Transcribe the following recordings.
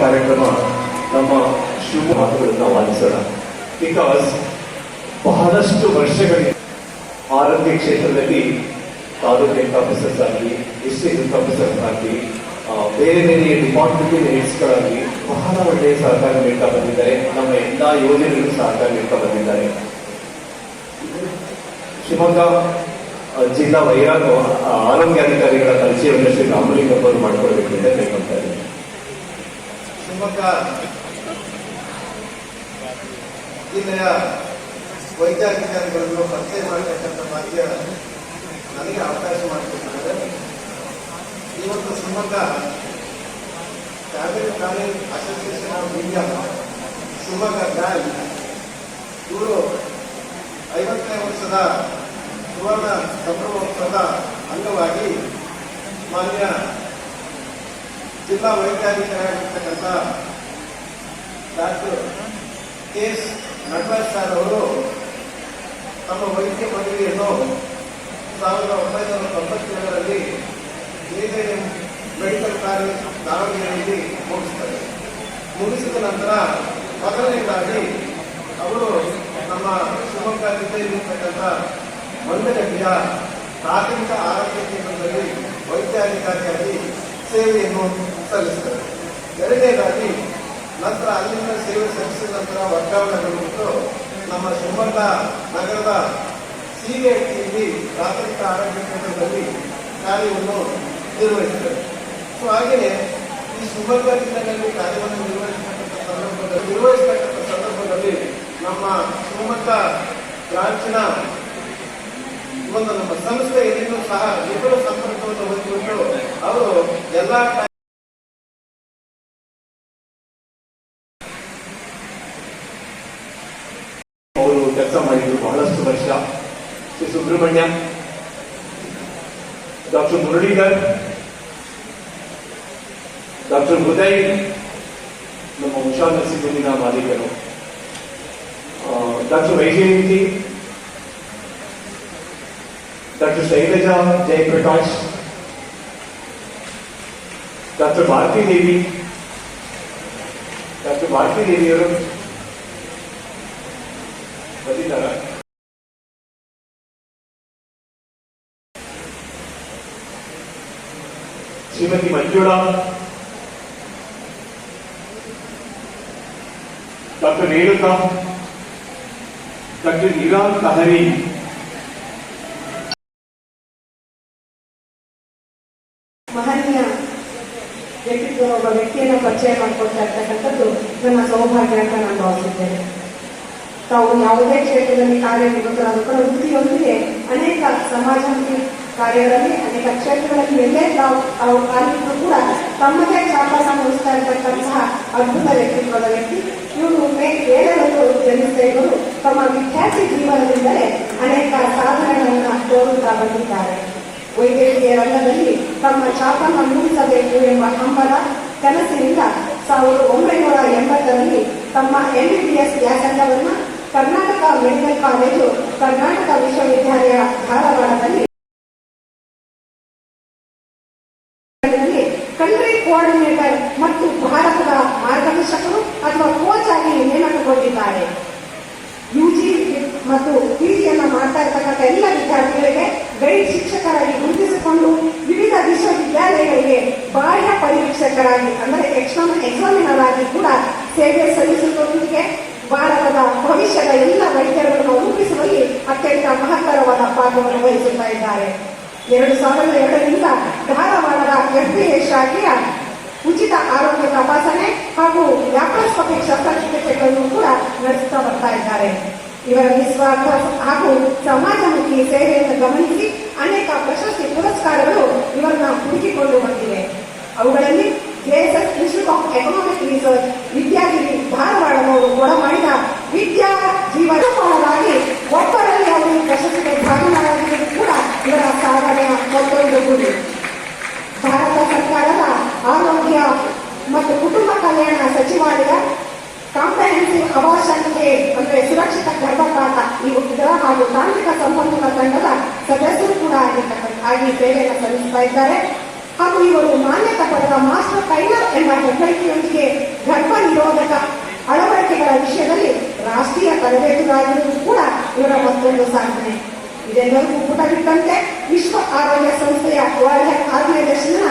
ಕಾರ್ಯಕ್ರಮ ನಮ್ಮ ಶಿವಮೊಗ್ಗದಿಂದ ವಾದಿಸೋಣ ಬಿಕಾಸ್ ಬಹಳಷ್ಟು ವರ್ಷಗಳಿಗೆ ಆರೋಗ್ಯ ಕ್ಷೇತ್ರದಲ್ಲಿ ತಾಲೂಕಿನ ಹೆಲ್ತ್ ಆಫೀಸರ್ಸ್ ಆಗಲಿ ಡಿಸ್ಟ್ರಿಕ್ಟ್ ಹೆಲ್ತ್ ಆಫೀಸರ್ಸ್ ಆಗಲಿ ಬೇರೆ ಬೇರೆ ಡಿಪಾರ್ಟ್ಮೆಂಟ್ ಹೆಡ್ಸ್ಗಳಾಗಲಿ ಬಹಳ ಒಳ್ಳೆಯ ಸಹಕಾರ ನೀಡ್ತಾ ಬಂದಿದ್ದಾರೆ. ನಮ್ಮ ಎಲ್ಲಾ ಯೋಜನೆಗಳು ಸಹಕಾರ ನೀಡ್ತಾ ಬಂದಿದ್ದಾರೆ. ಶಿವಮೊಗ್ಗ ಜಿಲ್ಲಾ ವೈರಾಗ ಆರೋಗ್ಯಾಧಿಕಾರಿಗಳ ಪರಿಚಯವನ್ನು ಶ್ರೀ ರಾಮಲಿಂಗಪ್ಪ ಅವರು ಮಾಡಿಕೊಳ್ಬೇಕು ಅಂತ ಕೇಳ್ಕೊಳ್ತಾರೆ ಶಿವಮೊಗ್ಗ ಜಿಲ್ಲೆಯ ವೈದ್ಯಾಧಿಕಾರಿಗಳನ್ನು ಪತ್ತೆ ಮಾಡತಕ್ಕಂಥ ಭಾಗ್ಯ ನನಗೆ ಅವಕಾಶ ಮಾಡಿಕೊಟ್ಟಿದ್ದಾರೆ. ಈ ಒಂದು ಸಂಬಂಧ family college association of India, Shivamogga bank, ಇವರು ಐವತ್ತನೇ ವರ್ಷದ ಸುವರ್ಣ ಸಂಭ್ರಮೋತ್ಸವದ ಅಂಗವಾಗಿ ಮಾನ್ಯ ಜಿಲ್ಲಾ ವೈದ್ಯಾಧಿಕಾರಿಯಾಗಿರ್ತಕ್ಕಂಥ doctor K S Nataraj sir ಅವರು ತಮ್ಮ ವೈದ್ಯ ಪದವಿಯನ್ನು ಸಾವಿರದ ಒಂಬೈನೂರ ತೊಂಬತ್ತೇಳರಲ್ಲಿ ಎಜೆಎಂ ಮೆಡಿಕಲ್ ಕಾಲೇಜ್ ದಾವಣಗೆರೆಯಲ್ಲಿ ಮುಗಿಸ್ತಾರೆ ಮುಗಿಸಿದ ನಂತರ ಮೊದಲನೇದಾಗಿ ಅವರು ನಮ್ಮ ಶಿವಮೊಗ್ಗ ಜಿಲ್ಲೆಯಲ್ಲಿರ್ತಕ್ಕಂಥ ಮಂದಗಡ್ಡಿಯ ಪ್ರಾಥಮಿಕ ಆರೋಗ್ಯ ಕೇಂದ್ರದಲ್ಲಿ ವೈದ್ಯಾಧಿಕಾರಿಯಾಗಿ ಸೇವೆಯನ್ನು ಸಲ್ಲಿಸ್ತಾರೆ ಎರಡನೇದಾಗಿ ನಂತರ ಅಲ್ಲಿಂದ ಸೇವೆ ಸಲ್ಲಿಸಿದ ನಂತರ ವರ್ಗಾವಣೆಗೊಂಡು ನಮ್ಮ ಶಿವಮೊಗ್ಗ ನಗರದ ಸಿಎಟಿಯಲ್ಲಿ ಪ್ರಾಥಮಿಕ ಆರೋಗ್ಯ ಕೇಂದ್ರದಲ್ಲಿ ಕಾರ್ಯವನ್ನು ನಿರ್ವಹಿಸಿದರು. ಸೊ ಹಾಗೆಯೇ ಈ ಶಿವಮೊಗ್ಗ ಜಿಲ್ಲೆಯಲ್ಲಿ ಕಾರ್ಯವನ್ನು ನಿರ್ವಹಿಸತಕ್ಕಂಥ ಸಂದರ್ಭದಲ್ಲಿ ನಿರ್ವಹಿಸತಕ್ಕಂಥ ಸಂದರ್ಭದಲ್ಲಿ ನಮ್ಮ ಶಿವಮೊಗ್ಗ ಬ್ರಾಂಚಿನ ಒಂದು ನಮ್ಮ ಸಂಸ್ಥೆ ಸಹ ನಿಕಟ ಸಂಪರ್ಕವನ್ನು ಹೊಂದಿಕೊಂಡು ಅವರು ಎಲ್ಲಾ ಅವರು ಕೆಲಸ ಮಾಡಿದ್ರು ಬಹಳಷ್ಟು ವರ್ಷ ಶ್ರೀ ಸುಬ್ರಹ್ಮಣ್ಯ ಡಾಕ್ಟರ್ ಮುರಳೀಧರ್, ಡಾಕ್ಟರ್ ಉದಯ್, ನಮ್ಮ ಉಷಾ ನರಸಿಂಹನಿನ ಮಾಲೀಕರು doctor Vaijayanti, doctor Shailaja Jayaprakash, doctor Bharati Devi doctor Bharati ದೇವಿಯವರು ಬಂದಿದ್ದಾರ ಶ್ರೀಮತಿ ಮಂಜುಳಾ ಡಾಕ್ಟರ್ ರೇಣುಕಾ ಡಾಕ್ಟರ್ ಇರಾನ್ ಕಹರಿ ಮಹನೀಯ ವ್ಯಕ್ತಿತ್ವ ಒಬ್ಬ ವ್ಯಕ್ತಿಯನ್ನು ಪರಿಚಯ ಮಾಡಿಕೊಡ್ತಾ ಇರ್ತಕ್ಕಂಥದ್ದು ನನ್ನ ಸೌಭಾಗ್ಯ ಅಂತ ನಾನು ಭಾವಿಸುತ್ತೇನೆ ತಾವು ಯಾವುದೇ ಕ್ಷೇತ್ರದಲ್ಲಿ ಕಾರ್ಯನಿರತರಾದ ಕೂಡ ವೃತ್ತಿಯೊಂದಿಗೆ ಅನೇಕ ಸಮಾಜಮುಖಿ ಕಾರ್ಯಗಳಲ್ಲಿ, ಅನೇಕ ಕ್ಷೇತ್ರಗಳಲ್ಲಿ ಎಲ್ಲೇ ನಾವು ಅವರು ಕಾರ್ಮಿಕರು ಕೂಡ ತಮ್ಮದೇ ಛಾಪಸ ಮೂಡಿಸ್ತಾ ಇರ್ತಕ್ಕಂತಹ ಅದ್ಭುತ ವ್ಯಕ್ತಿತ್ವದ ವ್ಯಕ್ತಿ. ಇವರು ಮೇ ಜನಿಸಿದ ಇವರು ತಮ್ಮ ವಿದ್ಯಾರ್ಥಿ ಜೀವನದಿಂದಲೇ ಅನೇಕ ಸಾಧನೆಗಳನ್ನು ತೋರುತ್ತಾ ಬಂದಿದ್ದಾರೆ. ವೈದ್ಯಕೀಯ ರಂಗದಲ್ಲಿ ತಮ್ಮ ಚಾಪನ್ನು ಮೂಡಿಸಬೇಕು ಎಂಬ ಹಂಬಲ ಕನಸಿನಿಂದ ಸಾವಿರದ ಒಂಬೈನೂರ ಎಂಬತ್ತರಲ್ಲಿ ತಮ್ಮ ಎಂಬಿಬಿಎಸ್ ವ್ಯಾಸಂಗವನ್ನು ಕರ್ನಾಟಕ ಮೆಡಿಕಲ್ ಕಾಲೇಜು, ಕರ್ನಾಟಕ ವಿಶ್ವವಿದ್ಯಾಲಯ ಧಾರವಾಡದಲ್ಲಿ ಕೋಆರ್ಡಿನೇಟರ್ ಮತ್ತು ಭಾರತದ ಮಾರ್ಗದರ್ಶಕರು ಅಥವಾ ಕೋಚ್ ಆಗಿ ನೇಮಕಗೊಂಡಿದ್ದಾರೆ ಯುಜಿ ಮತ್ತು ಪಿಜಿಯನ್ನು ಮಾಡ್ತಾ ಇರ್ತಕ್ಕಂಥ ಎಲ್ಲ ವಿದ್ಯಾರ್ಥಿಗಳಿಗೆ ಗೈಡ್ ಶಿಕ್ಷಕರಾಗಿ ಗುರುತಿಸಿಕೊಂಡು ವಿವಿಧ ವಿಶ್ವವಿದ್ಯಾಲಯಗಳಿಗೆ ಬಾಹ್ಯ ಪರಿವೀಕ್ಷಕರಾಗಿ, ಅಂದರೆ ಎಕ್ಸಾಮ್ ಎಕ್ಸಾಮಿನರ್ ಆಗಿ ಕೂಡ ಸೇವೆ ಸಲ್ಲಿಸುವುದರೊಂದಿಗೆ ಭಾರತದ ಭವಿಷ್ಯದ ಎಲ್ಲ ವೈದ್ಯರನ್ನು ರೂಪಿಸುವಲ್ಲಿ ಅತ್ಯಂತ ಮಹತ್ತರವಾದ ಪಾತ್ರವನ್ನು ವಹಿಸುತ್ತಾ ಇದ್ದಾರೆ. ಎರಡು ಸಾವಿರದ ಎರಡರಿಂದ ಧಾರವಾಡದ ಎಫ್ಬಿಎ ಶಾಖೆಯ ಉಚಿತ ಆರೋಗ್ಯ ತಪಾಸಣೆ ಹಾಗೂ ಲ್ಯಾಪ್ರೋಸ್ಕೋಪಿಕ್ ಶಸ್ತ್ರಚಿಕಿತ್ಸೆಗಳನ್ನು ಕೂಡ ನಡೆಸುತ್ತಾ ಬರ್ತಾ ಇದ್ದಾರೆ. ಇವರ ನಿಸ್ವಾರ್ಥ ಹಾಗೂ ಸಮಾಜಮುಖಿ ಸೇವೆಯನ್ನು ಗಮನಿಸಿ ಅನೇಕ ಪ್ರಶಸ್ತಿ ಪುರಸ್ಕಾರಗಳು ಇವರನ್ನ ಹುಡುಕಿಕೊಂಡು ಬಂದಿವೆ. ಅವುಗಳಲ್ಲಿ JSS institute of economic research, Vidyagiri ಧಾರವಾಡದವರು ಕೊಡಮಾಡಿದ ವಿದ್ಯಾ ಜೀವನವಾಗಿ ಒಬ್ಬರಲ್ಲಿ ಅವರು ಪ್ರಶಸ್ತಿಗೆ ಭಾಗವಾಗಿರುವುದು ಕೂಡ ಇವರ ಸಾಧನೆಯ ಮತ್ತೊಂದು ಗುರಿ. ಭಾರತ ಸರ್ಕಾರದ ಆರೋಗ್ಯ ಮತ್ತು ಕುಟುಂಬ ಕಲ್ಯಾಣ ಸಚಿವಾಲಯ ಕಾಂಪ್ರಹೆನ್ಸಿವ್ ಅವಾರ್ಷನ್ಗೆ ಅಂದ್ರೆ ಸುರಕ್ಷಿತ ಗರ್ಭಪಾತ ಇದರ ಹಾಗೂ ತಾಂತ್ರಿಕ ಸಂಪನ್ಮೂಲ ತಂಡದ ಸದಸ್ಯರು ಕೂಡ ಆಗಿರ್ತಕ್ಕಂಥ ಆಗಿ ಸೇವೆಯನ್ನು ಸಲ್ಲಿಸ್ತಾ ಇದ್ದಾರೆ. ಹಾಗೂ ಇವರು ಮಾನ್ಯತೆ ಪಡೆದ ಮಾಸ್ಟರ್ ಟೈಲರ್ ಎಂಬ ಹೆಗ್ಗಳಿಕೆಯೊಂದಿಗೆ ಗರ್ಭ ನಿರೋಧಕ ಅಳವಡಿಕೆಗಳ ವಿಷಯದಲ್ಲಿ ರಾಷ್ಟ್ರೀಯ ತರಬೇತುದಾರರು ಕೂಡ ಇವರ ಮತ್ತೊಂದು ಸಾಧನೆ. ಇದೆಲ್ಲರಿಗೂ ಪುಟ ಬಿಟ್ಟಂತೆ ವಿಶ್ವ ಆರೋಗ್ಯ ಸಂಸ್ಥೆಯ ವರ್ಲ್ಡ್ ಹೆಲ್ತ್ ಆರ್ಗನೈಸೇಷನ್ನ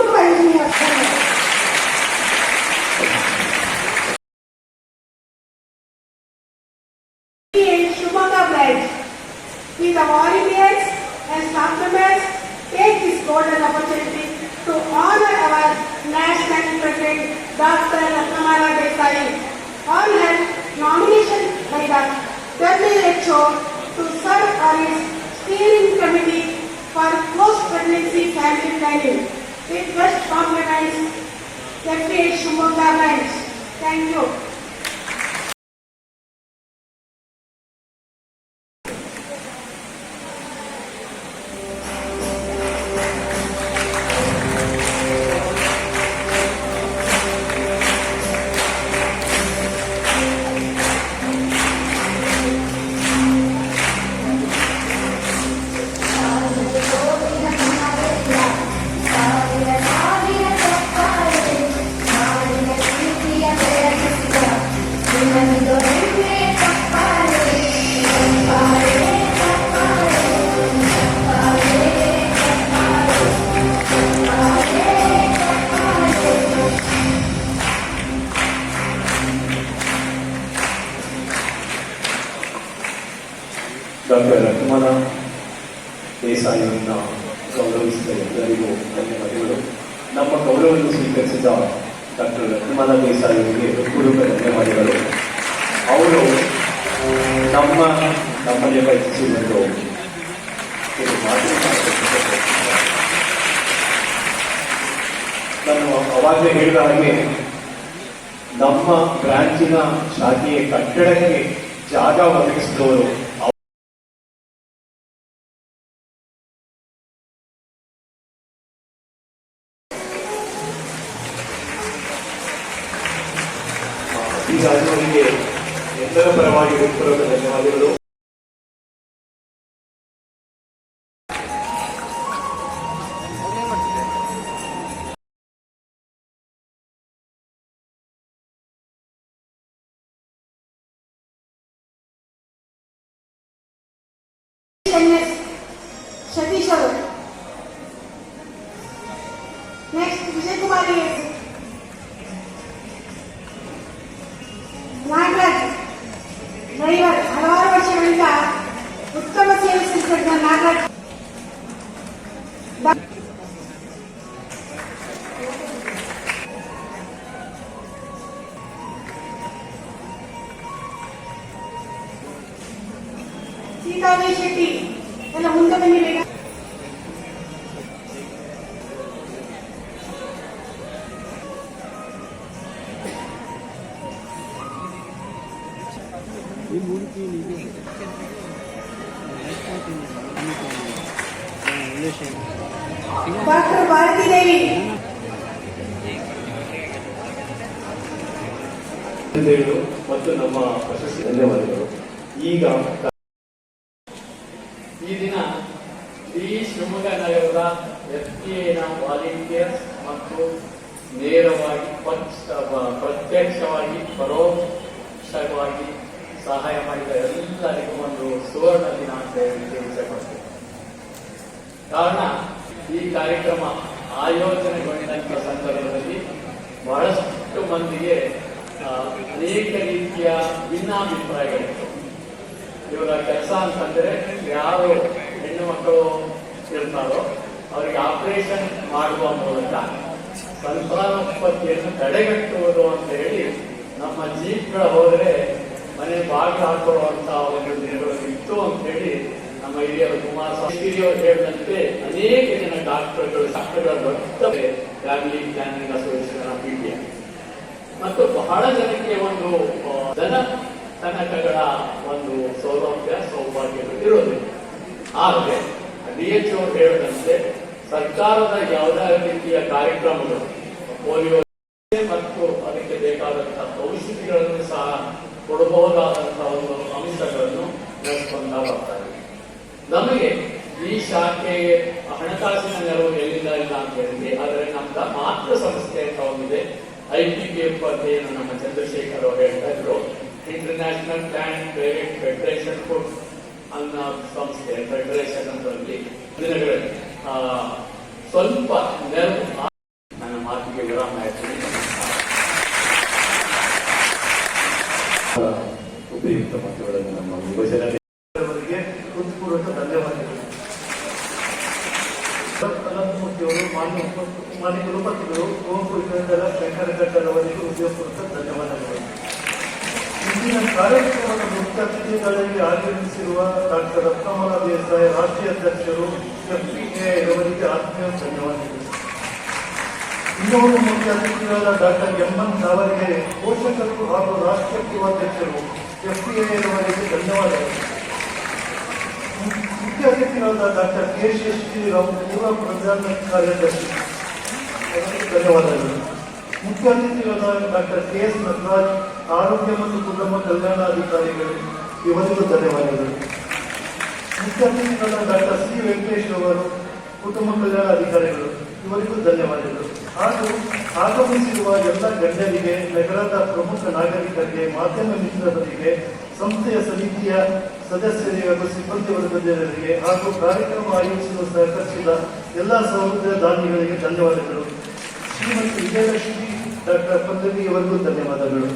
কিন্তু পাইনি এখনো Shubhanga pledge. With the warriors and staff members, take this golden opportunity to honor our national president, Dr. Ratnamara Desai. On her nomination by the WHO to serve on its steering committee for post-pregnancy family planning request formalize that we Shumanga Thank you. ಗೌರವವನ್ನು ಸ್ವೀಕರಿಸಿದ doctor ರತ್ಮನ ದೇಸಾಯಿಯವರಿಗೆ ಪೂರ್ವಕ ಧನ್ಯವಾದಗಳು ಅವರು ನಮ್ಮ, ನಮ್ಮಲ್ಲಿ ಬಯಸಿ ಒಂದು. ನಾನು ಅವಾಗಲೇ ಹೇಳಿದ ಹಾಗೆ, ನಮ್ಮ ಬ್ರಾಂಚಿನ ಶಾಖೆಯ ಕಟ್ಟಡಕ್ಕೆ ಜಾಗ ಒದಗಿಸಿದವರು ಹೀಗಾಗಿ ಅವರಿಗೆ ಎಲ್ಲರ ಪರವಾಗಿ ಹೃತ್ಪೂರ್ವಕ ಧನ್ಯವಾದಗಳು ಎಸ್ ಸತೀಶ್ ಅವರು ನೆಕ್ಸ್ಟ್ ವಿಜಯಕುಮಾರಿ ಡಾಕ್ಟರ್ ಭಾರತಿ ದೇವಿ ಮತ್ತು ನಮ್ಮ ಪ್ರಶಸ್ತಿ ಧನ್ಯವಾದಗಳು. ಈಗ ಈ ದಿನ ಶ್ರೀ ಶಿವಮೊಗ್ಗ ನಗರದ ಎಫ್ಟಿಎನ ವಾಲಂಟಿಯರ್ಸ್ ಮತ್ತು ನೇರವಾಗಿ ಪಕ್ಷ ಪ್ರತ್ಯಕ್ಷವಾಗಿ, ಪರೋಕ್ಷವಾಗಿ ಸಹಾಯ ಮಾಡಿದ ಎಲ್ಲರಿಗೂ ಒಂದು ಸುವರ್ಣ ದಿನ ಅಂತ ಹೇಳಿ ಕಾರಣ, ಈ ಕಾರ್ಯಕ್ರಮ ಆಯೋಜನೆಗೊಂಡಂತ ಸಂದರ್ಭದಲ್ಲಿ ಬಹಳಷ್ಟು ಮಂದಿಗೆ ಅನೇಕ ರೀತಿಯ ಭಿನ್ನಾಭಿಪ್ರಾಯಗಳಿತ್ತು. ಇವರ ಕೆಲಸ ಅಂತಂದ್ರೆ ಯಾರು ಹೆಣ್ಣು ಮಕ್ಕಳು ಇರ್ತಾರೋ ಅವರಿಗೆ ಆಪರೇಷನ್ ಮಾಡುವ ಮೂಲಕ ಸಂತಾನೋತ್ಪತ್ತಿಯನ್ನು ತಡೆಗಟ್ಟುವುದು ಅಂತ ಹೇಳಿ ನಮ್ಮ ಜೀಪ್ಗಳ ಹೋದರೆ ಮನೆ ಬಾಗಿಲು ಹಾಕೊಳ್ಳುವಂತ ಒಂದು ದಿನಗಳು ಇತ್ತು ಅಂತ ಹೇಳಿ ನಮ್ಮ ಹಿರಿಯರು ಕುಮಾರಸ್ವಾಮಿ ಹೇಳಿದಂತೆ ಅನೇಕ ಜನ ಡಾಕ್ಟರ್ಗಳು, ಡಾಕ್ಟರ್ಗಳ ಬರ್ತವೆ family planning association of India ಮತ್ತು ಬಹಳ ಜನಕ್ಕೆ ಒಂದು ಜನ ತನಕಗಳ ಒಂದು ಸೌಲಭ್ಯ ಸೌಭಾಗ್ಯಗಳು ಇರೋದಿಲ್ಲ. ಆದರೆ ಡಿ ಎಚ್ ಅವರು ಹೇಳಿದಂತೆ ಸರ್ಕಾರದ ಯಾವುದೇ ರೀತಿಯ ಕಾರ್ಯಕ್ರಮಗಳು, ಪೋಲಿಯೋ ನಮಗೆ ಈ ಶಾಖೆಗೆ ಹಣಕಾಸಿನ ನೆರವು ಎಲ್ಲಿಂದ ಇಲ್ಲ ಅಂತ ಹೇಳಿದ್ವಿ ಆದರೆ ನಮ್ಮ ಮಾತೃ ಸಂಸ್ಥೆ ಅಂತ ಒಂದಿದೆ. ಐ ಪಿ ಪಿ ಎಫ್ ನಮ್ಮ ಚಂದ್ರಶೇಖರ್ ಅವರು ಹೇಳ್ತಾ ಇದ್ರು. International plan private federation food ಅನ್ನೋ ಸಂಸ್ಥೆ ಫೆಡರೇಷನ್ ಅಂತಲ್ಲಿ ದಿನಗಳಲ್ಲಿ ಸ್ವಲ್ಪ ನೆರವು ನನ್ನ ಮಾತಿಗೆ ವಿರಾಮ ಹೇಳ್ತೀನಿ. ಉಪಯುಕ್ತ ಮಾತುಗಳನ್ನು ನಮ್ಮ ವಿಭಜನೆ ಅವರಿಗೆ ಹೃತ್ಪೂರ್ವಕ ಧನ್ಯವಾದಗಳು ಅನಂತಮೂರ್ತಿಯವರು ಮಾನ್ಯ ಉಪ- ಮಾನ್ಯ ಕುಲಪತಿಗಳು ಕುವೆಂಪು ವಿಶ್ವವಿದ್ಯಾಲಯ ಶಂಕರಘಟ್ಟರ್ ಅವರಿಗೂ ಹೃದಯಪೂರ್ವಕ ಧನ್ಯವಾದಗಳು ಇಂದಿನ ಕಾರ್ಯಕ್ರಮದ ಮುಖ್ಯ ಅತಿಥಿಗಳಲ್ಲಿ ಆಗಮಿಸಿರುವ ಡಾಕ್ಟರ್ ರತ್ನಮಾಲ ದೇಸಾಯಿ ರಾಷ್ಟ್ರೀಯ ಅಧ್ಯಕ್ಷರು ಎಫ್ಪಿಎ ಅವರಿಗೆ ಆತ್ಮೀಯ ಧನ್ಯವಾದಗಳು. ಇನ್ನೊಂದು ಮುಖ್ಯ ಅತಿಥಿಗಳಾದ ಡಾಕ್ಟರ್ ಎಂ ದಾವರಿಗೆ ಪೋಷಕರು ಹಾಗೂ ರಾಷ್ಟ್ರೀಯ ಯುವಾಧ್ಯಕ್ಷರು ಎಫ್ಪಿಎ ಅವರಿಗೆ ಧನ್ಯವಾದಗಳು. ಮುಖ್ಯ ಅತಿಥಿಗಳಾದ ಡಾಕ್ಟರ್ ಕೆ. ಶ್ರೀರಾಮ್ ಪೂರ್ವ ಪ್ರಧಾನ ಕಾರ್ಯದರ್ಶಿ ಧನ್ಯವಾದಗಳು. ಮುಖ್ಯ ಅತಿಥಿಗಳಾದ ಡಾಕ್ಟರ್ ಕೆ. ಎಸ್ ನಟರಾಜ್ ಆರೋಗ್ಯ ಮತ್ತು ಕುಟುಂಬ ಕಲ್ಯಾಣಾಧಿಕಾರಿಗಳು ಇವರಿಗೂ ಧನ್ಯವಾದಗಳು. ಮುಖ್ಯ ಅತಿಥಿಗಳಾದ ಡಾಕ್ಟರ್ ಸಿ ವೆಂಕಟೇಶ್ ಅವರು ಕುಟುಂಬ ಕಲ್ಯಾಣಾಧಿಕಾರಿಗಳು ಇವರಿಗೂ ಧನ್ಯವಾದಗಳು. ಹಾಗೂ ಆಗಮಿಸಿರುವ ಎಲ್ಲ ಗಣ್ಯರಿಗೆ, ನಗರದ ಪ್ರಮುಖ ನಾಗರಿಕರಿಗೆ, ಮಾಧ್ಯಮ ಮಿತ್ರರಿಗೆ, ಸಂಸ್ಥೆಯ ಸಮಿತಿಯ ಸದಸ್ಯರಿಗೆ ಹಾಗೂ ಸಿಬ್ಬಂದಿ ವರ್ಗದವರಿಗೆ ಹಾಗೂ ಕಾರ್ಯಕ್ರಮ ಆಯೋಜಿಸಲು ಸಹಕರಿಸಿದ ಎಲ್ಲ ಸಹೋದರ ದಾನಿಗಳಿಗೆ ಧನ್ಯವಾದಗಳು. ಶ್ರೀಮತಿ ವಿಜಯಲಕ್ಷ್ಮಿ ಡಾಕ್ಟರ್ ಪಲ್ಲವಿ ಧನ್ಯವಾದಗಳು.